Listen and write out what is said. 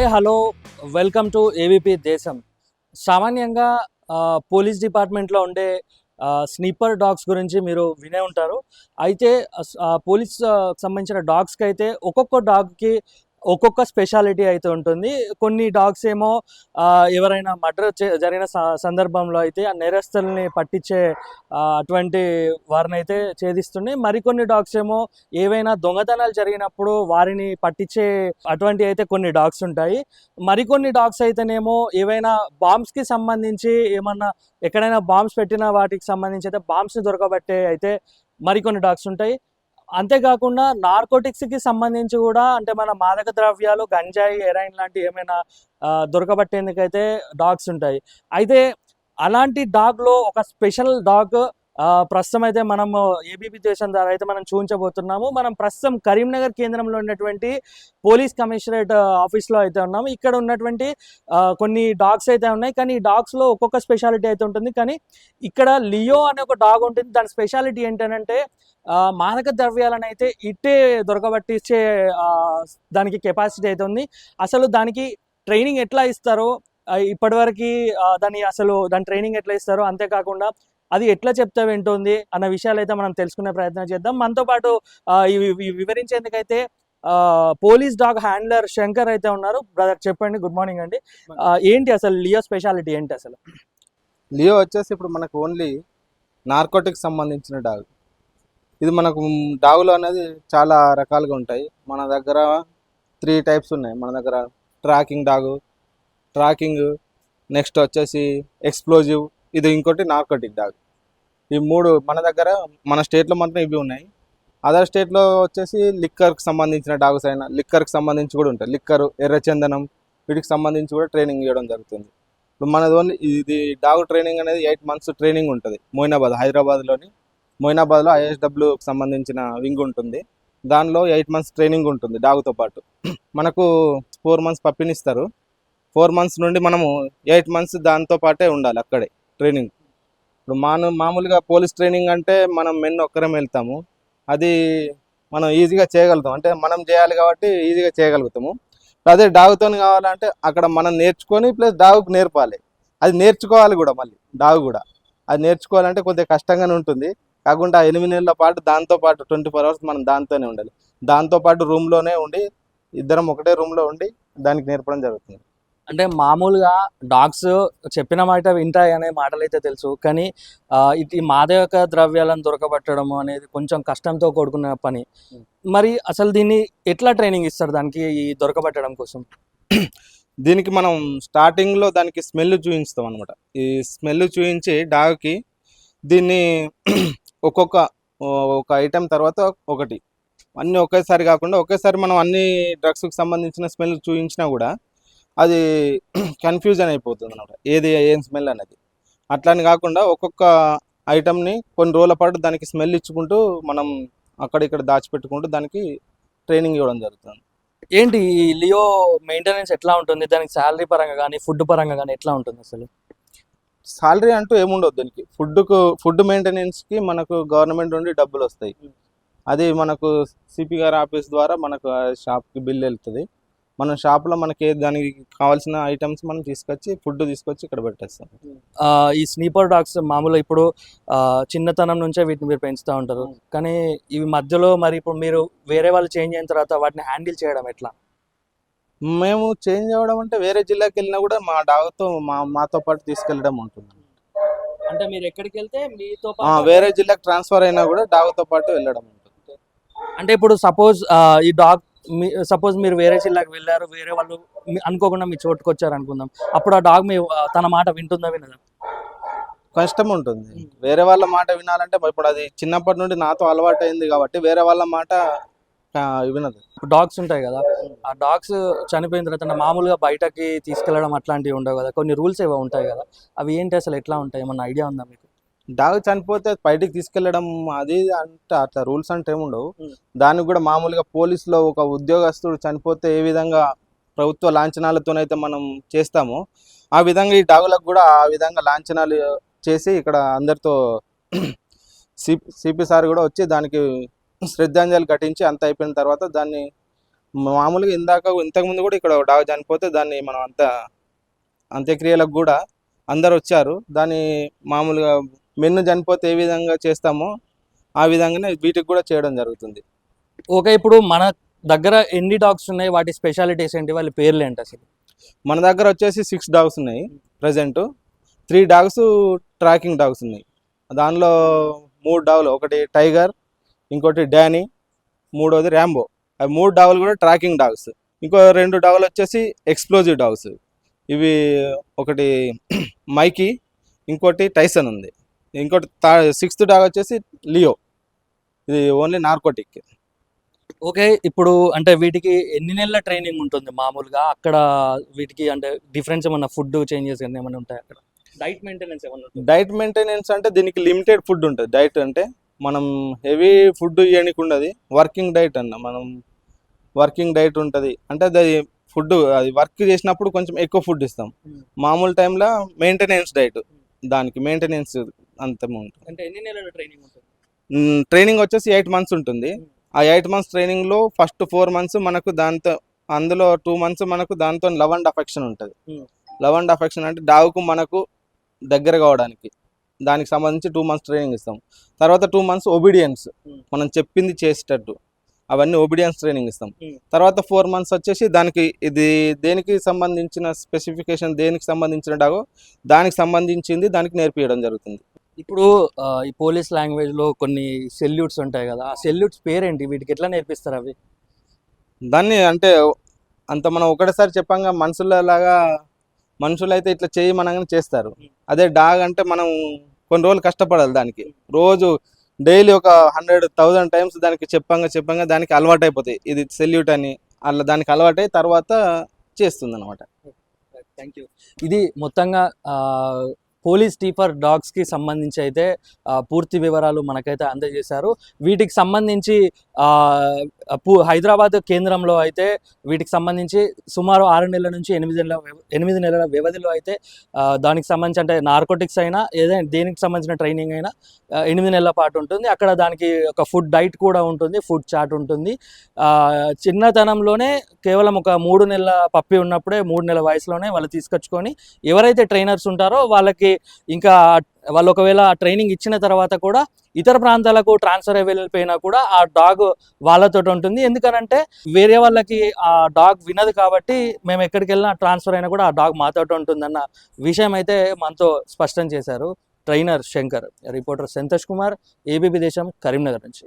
Hi hello. Welcome to ABP Desam. సామాన్యంగా ఆ, police డిపార్ట్మెంట్లో ఉండే స్నీపర్ డాగ్స్ గురించి మీరు వినే ఉంటారు. అయితే పోలీస్ సంబంధించిన డాగ్స్కి అయితే ఒక్కొక్క డాగ్కి ఒక్కొక్క స్పెషాలిటీ అయితే ఉంటుంది. కొన్ని డాగ్స్ ఏమో ఎవరైనా మర్డర్ జరిగిన స- సందర్భంలో అయితే ఆ నేరస్తుల్ని పట్టించే అటువంటి వారిని అయితే ఛేదిస్తున్నాయి మరికొన్ని డాగ్స్ ఏమో ఏవైనా దొంగతనాలు జరిగినప్పుడు వారిని పట్టించే అటువంటి అయితే కొన్ని డాగ్స్ ఉంటాయి. మరికొన్ని డాగ్స్ అయితేనేమో ఏవైనా బాంబ్స్కి సంబంధించి ఏమన్నా ఎక్కడైనా బాంబ్స్ పెట్టిన వాటికి సంబంధించి అయితే బాంబ్స్ని దొరకబట్టే అయితే మరికొన్ని డాగ్స్ ఉంటాయి. అంతేకాకుండా నార్కోటిక్స్కి సంబంధించి కూడా అంటే మన మాదక ద్రవ్యాలు గంజాయి ఎరైన్ లాంటి ఏమైనా దొరకబట్టేందుకైతే డాగ్స్ ఉంటాయి. అయితే అలాంటి డాగ్లో ఒక స్పెషల్ డాగ్ ప్రస్తుతం అయితే మనము ఏబీపీ దేశం ద్వారా అయితే మనం చూపించబోతున్నాము మనం ప్రస్తుతం కరీంనగర్ కేంద్రంలో ఉన్నటువంటి పోలీస్ కమిషనరేట్ ఆఫీస్లో అయితే ఉన్నాము. ఇక్కడ ఉన్నటువంటి కొన్ని డాగ్స్ అయితే ఉన్నాయి. కానీ ఈ డాగ్స్లో ఒక్కొక్క స్పెషాలిటీ అయితే ఉంటుంది. కానీ ఇక్కడ లియో అనే ఒక డాగ్ ఉంటుంది. దాని స్పెషాలిటీ ఏంటంటే ఆ, మాదక ద్రవ్యాలను అయితే ఇట్టే దొరకబట్టించే దానికి కెపాసిటీ అయితే ఉంది. అసలు దానికి ట్రైనింగ్ ఎట్లా ఇస్తారో ఇప్పటివరకు దాని అసలు దాని ట్రైనింగ్ ఎట్లా ఇస్తారో అంతేకాకుండా అది ఎట్లా చెప్తే వింటుంది అన్న విషయాలు అయితే మనం తెలుసుకునే ప్రయత్నం చేద్దాం. మనతో పాటు వివరించేందుకైతే పోలీస్ డాగ్ హ్యాండ్లర్ శంకర్ అయితే ఉన్నారు. బ్రదర్ చెప్పండి గుడ్ మార్నింగ్ అండి. ఏంటి అసలు లియో స్పెషాలిటీ ఏంటి అసలు? లియో వచ్చేసి ఇప్పుడు మనకు ఓన్లీ నార్కోటిక్ సంబంధించిన డాగ్. ఇది మనకు డాగులు అనేది చాలా రకాలుగా ఉంటాయి. మన దగ్గర త్రీ టైప్స్ ఉన్నాయి. మన దగ్గర ట్రాకింగ్ డాగు ట్రాకింగ్ నెక్స్ట్ వచ్చేసి ఎక్స్ప్లోజివ్ ఇది ఇంకోటి నార్కోటిక్ డాగ్. ఈ మూడు మన దగ్గర మన స్టేట్లో మాత్రం ఇవి ఉన్నాయి. అదర్ స్టేట్లో వచ్చేసి లిక్కర్కి సంబంధించిన డాగ్స్ అయినా లిక్కర్కి సంబంధించి కూడా ఉంటాయి. లిక్కర్ ఎర్రచందనం వీటికి సంబంధించి కూడా ట్రైనింగ్ ఇవ్వడం జరుగుతుంది. ఇప్పుడు మనది ఓన్లీ ఇది డాగ్ ట్రైనింగ్ అనేది ఎయిట్ మంత్స్ ట్రైనింగ్ ఉంటుంది. మోయినాబాద్ హైదరాబాద్లోని మోయినాబాద్లో ఐఎస్డబ్ల్యూకి సంబంధించిన వింగ్ ఉంటుంది. దానిలో ఎయిట్ మంత్స్ ట్రైనింగ్ ఉంటుంది డాగ్తో పాటు. మనకు ఫోర్ మంత్స్ పప్పినిస్తారు ఫోర్ మంత్స్ నుండి మనము ఎయిట్ మంత్స్ దాంతో పాటే ఉండాలి అక్కడే. ట్రైనింగ్. ఇప్పుడు మాను మామూలుగా పోలీస్ ట్రైనింగ్ అంటే మనం మెన్ ఒక్కరం వెళ్తాము. అది మనం ఈజీగా చేయగలుగుతాం. అంటే మనం చేయాలి కాబట్టి ఈజీగా చేయగలుగుతాము. అదే డాగుతో కావాలంటే అక్కడ మనం నేర్చుకొని ప్లస్ డాగుకు నేర్పాలి. అది నేర్చుకోవాలి కూడా మళ్ళీ డాగు కూడా. అది నేర్చుకోవాలంటే కొద్దిగా కష్టంగానే ఉంటుంది. కాకుండా ఎనిమిది నెలల పాటు దాంతో పాటు ట్వంటీ ఫోర్ అవర్స్ మనం దాంతోనే ఉండాలి. దాంతో పాటు రూమ్లోనే ఉండి ఇద్దరం ఒకటే రూమ్లో ఉండి దానికి నేర్పడం జరుగుతుంది. అంటే మామూలుగా డాగ్స్ చెప్పిన మాట వింటాయి అనే మాటలు అయితే తెలుసు. కానీ ఇది మాదక ద్రవ్యాలను దొరకబట్టడం అనేది కొంచెం కష్టంతో కూడుకున్న పని. మరి అసలు దీన్ని ఎట్లా ట్రైనింగ్ ఇస్తారు దానికి ఈ దొరకబట్టడం కోసం? దీనికి మనం స్టార్టింగ్లో దానికి స్మెల్ చూపిస్తాం అనమాట ఈ స్మెల్ చూపించి డాగ్కి దీన్ని ఒక్కొక్క ఒక ఐటెం తర్వాత ఒకటి. అన్నీ ఒకేసారి కాకుండా ఒకేసారి మనం అన్ని డ్రగ్స్కి సంబంధించిన స్మెల్ చూపించినా కూడా అది కన్ఫ్యూజన్ అయిపోతుంది అనమాట ఏది ఏం స్మెల్ అనేది. అట్లని కాకుండా ఒక్కొక్క ఐటమ్ని కొన్ని రోజుల పాటు దానికి స్మెల్ ఇచ్చుకుంటూ మనం అక్కడ ఇక్కడ దాచిపెట్టుకుంటూ దానికి ట్రైనింగ్ ఇవ్వడం జరుగుతుంది. ఏంటి ఈ లియో మెయింటెనెన్స్ ఎట్లా ఉంటుంది? దానికి శాలరీ పరంగా కానీ ఫుడ్ పరంగా కానీ ఎట్లా ఉంటుంది అసలు? సాలరీ అంటూ ఏముండదు దీనికి. ఫుడ్కు ఫుడ్ మెయింటెనెన్స్కి మనకు గవర్నమెంట్ నుండి డబ్బులు వస్తాయి. అది మనకు సిపి గారి ఆఫీస్ ద్వారా మనకు షాప్కి బిల్ వెళ్తుంది. మన షాప్లో మనకి దానికి కావాల్సిన ఐటమ్స్ మనం తీసుకొచ్చి ఫుడ్ తీసుకొచ్చి ఇక్కడ పెట్టేస్తాం. ఈ స్నీపర్ డాగ్స్ మామూలుగా ఇప్పుడు చిన్నతనం నుంచే వీటిని మీరు పెంచుతూ ఉంటారు. కానీ ఇవి మధ్యలో మరి ఇప్పుడు మీరు వేరే వాళ్ళు చేంజ్ అయిన తర్వాత వాటిని హ్యాండిల్ చేయడం ఎట్లా? మేము చేంజ్ అవ్వడం అంటే వేరే జిల్లాకి వెళ్ళినా కూడా మా డాగ్తో మా మాతో పాటు తీసుకెళ్ళడం ఉంటుంది. అంటే మీరు ఎక్కడికి వెళ్తే మీతో వేరే జిల్లాకి ట్రాన్స్ఫర్ అయినా కూడా డాగ్తో పాటు వెళ్ళడం ఉంటుంది. అంటే ఇప్పుడు సపోజ్ ఈ డాగ్ సపోజ్ మీరు వేరే జిల్లాకి వెళ్ళారు వేరే వాళ్ళు మీ- అనుకోకుండా మీ చోటుకు వచ్చారు అనుకుందాం. అప్పుడు ఆ డాగ్ మీ తన మాట వింటుందా వినదా? కష్టం ఉంటుంది. వేరే వాళ్ళ మాట వినాలంటే ఇప్పుడు అది చిన్నప్పటి నుండి నాతో అలవాటు అయింది కాబట్టి వేరే వాళ్ళ మాట వినదు. డాగ్స్ ఉంటాయి కదా ఆ డాగ్స్ చనిపోయిన తర్వాత మామూలుగా బయటకి తీసుకెళ్ళడం అట్లాంటివి ఉండవు కదా. కొన్ని రూల్స్ ఏవో ఉంటాయి కదా అవి ఏంటి అసలు ఎట్లా ఉంటాయి? ఏమన్నా ఐడియా ఉందా మీకు? డాగ్ చనిపోతే బయటికి తీసుకెళ్ళడం అది అంటే అట్లా రూల్స్ అంటే ఏముండవు. దానికి కూడా మామూలుగా పోలీసులో ఒక ఉద్యోగస్తుడు చనిపోతే ఏ విధంగా ప్రభుత్వ లాంఛనాలతోనైతే మనం చేస్తామో ఆ విధంగా ఈ డాగులకు కూడా ఆ విధంగా లాంఛనాలు చేసి ఇక్కడ అందరితో సిపి సిపి సార్ కూడా వచ్చి దానికి శ్రద్ధాంజలి ఘటించి అంత అయిపోయిన తర్వాత దాన్ని మామూలుగా ఇందాక ఇంతకుముందు కూడా ఇక్కడ డాగ్ చనిపోతే దాన్ని మనం అంత అంత్యక్రియలకు కూడా అందరు వచ్చారు దాన్ని మామూలుగా మెన్ను చనిపోతే ఏ విధంగా చేస్తామో ఆ విధంగానే వీటికి కూడా చేయడం జరుగుతుంది. ఓకే ఇప్పుడు మన దగ్గర ఎన్ని డాగ్స్ ఉన్నాయి? వాటి స్పెషాలిటీస్ ఏంటి? వాళ్ళ పేర్లు ఏంటి అసలు? మన దగ్గర వచ్చేసి సిక్స్ డాగ్స్ ఉన్నాయి present. Three dogs tracking dogs ఉన్నాయి. దానిలో మూడు డాగులు ఒకటి టైగర్ ఇంకోటి డానీ మూడోది ర్యాంబో. అవి మూడు డాగులు కూడా ట్రాకింగ్ డాగ్స్. ఇంకో రెండు డాగులు వచ్చేసి ఎక్స్ప్లోజివ్ డాగ్స్. ఇవి ఒకటి మైకీ ఇంకోటి టైసన్ ఉంది. ఇంకోటి సిక్స్త్ డాగ్ వచ్చేసి లియో. ఇది ఓన్లీ నార్కోటిక్. ఓకే ఇప్పుడు అంటే వీటికి ఎన్ని నెలల ట్రైనింగ్ ఉంటుంది మామూలుగా? అక్కడ వీటికి అంటే డిఫరెన్స్ ఏమన్నా ఫుడ్ చేంజెస్ ఏమైనా ఉంటాయి అక్కడ? డైట్ మెయింటెనెన్స్ ఏమన్నా ఉంటుంది? డైట్ మెయింటెనెన్స్ అంటే దీనికి లిమిటెడ్ ఫుడ్ ఉంటుంది. డైట్ అంటే మనం హెవీ ఫుడ్ ఇవ్వడానికి ఉండదు వర్కింగ్ డైట్ అన్న మనం వర్కింగ్ డైట్ ఉంటుంది. అంటే అది ఫుడ్ అది వర్క్ చేసినప్పుడు కొంచెం ఎక్కువ ఫుడ్ ఇస్తాం. Hmm. మామూలు టైంలో మెయింటెనెన్స్ డైట్ దానికి మెయింటెనెన్స్ అంత ఉంటుంది. అంటే ఎన్ని నెలల ట్రైనింగ్ ఉంటుంది? ట్రైనింగ్ వచ్చేసి ఎయిట్ మంత్స్ ఉంటుంది. ఆ ఎయిట్ మంత్స్ ట్రైనింగ్లో ఫస్ట్ ఫోర్ మంత్స్ మనకు దాంతో అందులో టూ మంత్స్ మనకు దాంతో లవ్ అండ్ అఫెక్షన్ ఉంటుంది. లవ్ అండ్ అఫెక్షన్ అంటే డాగ్కు మనకు దగ్గర కావడానికి. దానికి సంబంధించి టూ మంత్స్ ట్రైనింగ్ ఇస్తాం. తర్వాత టూ మంత్స్ ఒబీడియన్స్. మనం చెప్పింది చేసేటట్టు. అవన్నీ ఒబీడియన్స్ ట్రైనింగ్ ఇస్తాం. Hmm. తర్వాత ఫోర్ మంత్స్ వచ్చేసి దానికి ఇది దేనికి సంబంధించిన స్పెసిఫికేషన్ దేనికి సంబంధించిన డాగో దానికి సంబంధించింది దానికి నేర్పించడం జరుగుతుంది. ఇప్పుడు ఈ పోలీస్ లాంగ్వేజ్లో కొన్ని సెల్యూట్స్ ఉంటాయి కదా ఆ సెల్యూట్స్ పేరేంటి? వీటికి ఎట్లా నేర్పిస్తారు అవి? దాన్ని అంటే అంత మనం ఒకటేసారి చెప్పంగా మనుషులలాగా మనుషులు అయితే ఇట్లా చేయమనగానే చేస్తారు. అదే డాగ్ అంటే మనం కొన్ని రోజులు కష్టపడాలి దానికి. రోజు డైలీ ఒక హండ్రెడ్ థౌజండ్ టైమ్స్ దానికి చెప్పంగా చెప్పంగా దానికి అలవాటు అయిపోతాయి ఇది సెల్యూట్ అని అలా దానికి అలవాటై తర్వాత చేస్తుంది అనమాట థ్యాంక్ యూ ఇది మొత్తంగా పోలీస్ టీపర్ డాగ్స్కి సంబంధించి అయితే పూర్తి వివరాలు మనకైతే అందజేశారు. వీటికి సంబంధించి హైదరాబాద్ కేంద్రంలో అయితే వీటికి సంబంధించి సుమారు ఆరు నెలల నుంచి ఎనిమిది నెలల ఎనిమిది నెలల వ్యవధిలో అయితే దానికి సంబంధించి అంటే నార్కోటిక్స్ అయినా ఏదైనా దేనికి సంబంధించిన ట్రైనింగ్ అయినా ఎనిమిది నెలల పాటు ఉంటుంది. అక్కడ దానికి ఒక ఫుడ్ డైట్ కూడా ఉంటుంది ఫుడ్ చాట్ ఉంటుంది. చిన్నతనంలోనే కేవలం ఒక మూడు నెలల పప్పి ఉన్నప్పుడే మూడు నెలల వయసులోనే వాళ్ళు తీసుకొచ్చుకొని ఎవరైతే ట్రైనర్స్ ఉంటారో వాళ్ళకి ఇంకా వాళ్ళు ఒకవేళ ట్రైనింగ్ ఇచ్చిన తర్వాత కూడా ఇతర ప్రాంతాలకు ట్రాన్స్ఫర్ అయి వెళ్ళిపోయినా కూడా ఆ డాగ్ వాళ్ళతో ఉంటుంది. ఎందుకనంటే వేరే వాళ్ళకి ఆ డాగ్ వినదు కాబట్టి మేము ఎక్కడికి వెళ్ళినా ట్రాన్స్ఫర్ అయినా కూడా ఆ డాగ్ మాతో ఉంటుందన్న విషయం అయితే మనతో స్పష్టం చేశారు trainer Shankar reporter Santosh Kumar ABP Desam Karimnagar నుంచి.